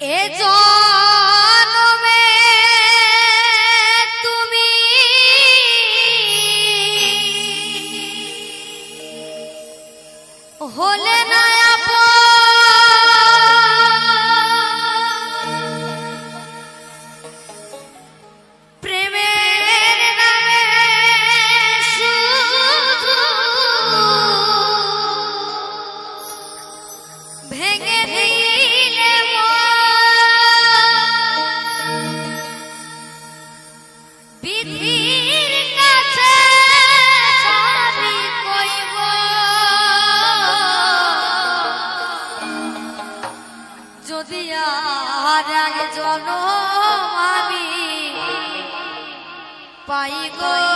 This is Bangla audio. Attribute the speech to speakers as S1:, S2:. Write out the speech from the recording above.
S1: এ জনমে তুমি হলে না প্রেমের ভেঙে জনম আমি। পাই গো